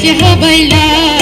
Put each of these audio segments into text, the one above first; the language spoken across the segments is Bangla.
Sierra Baila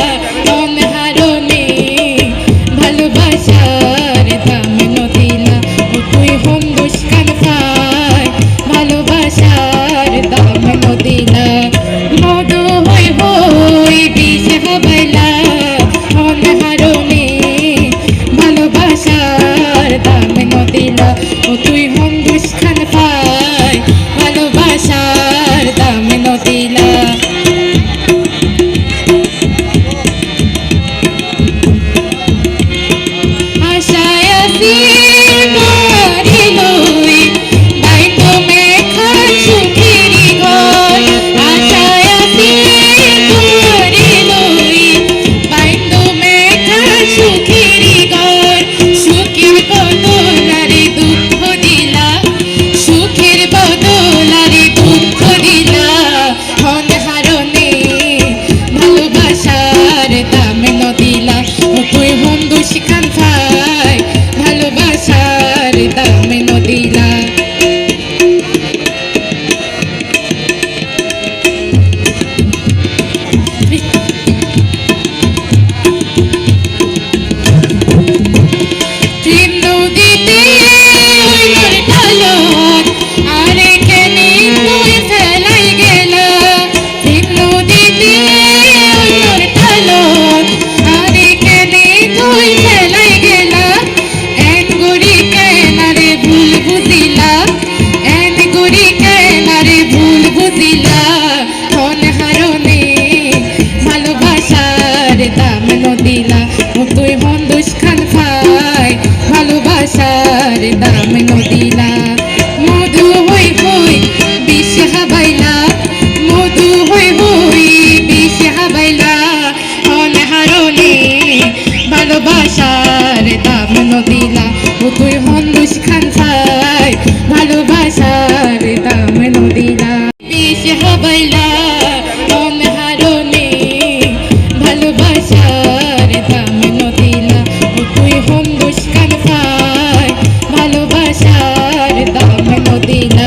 ti. সোনার দাম নদিলা। মধু হই হই বিষ হাবাইলা মধু হই হই বিষ হাবাইলা অনহারণে ভালোবাসার দাম নদিলা। ও তুই হন্দুস খান ভালোবাসার দাম নদিলা। বিষ হাবাইলা ದಿನ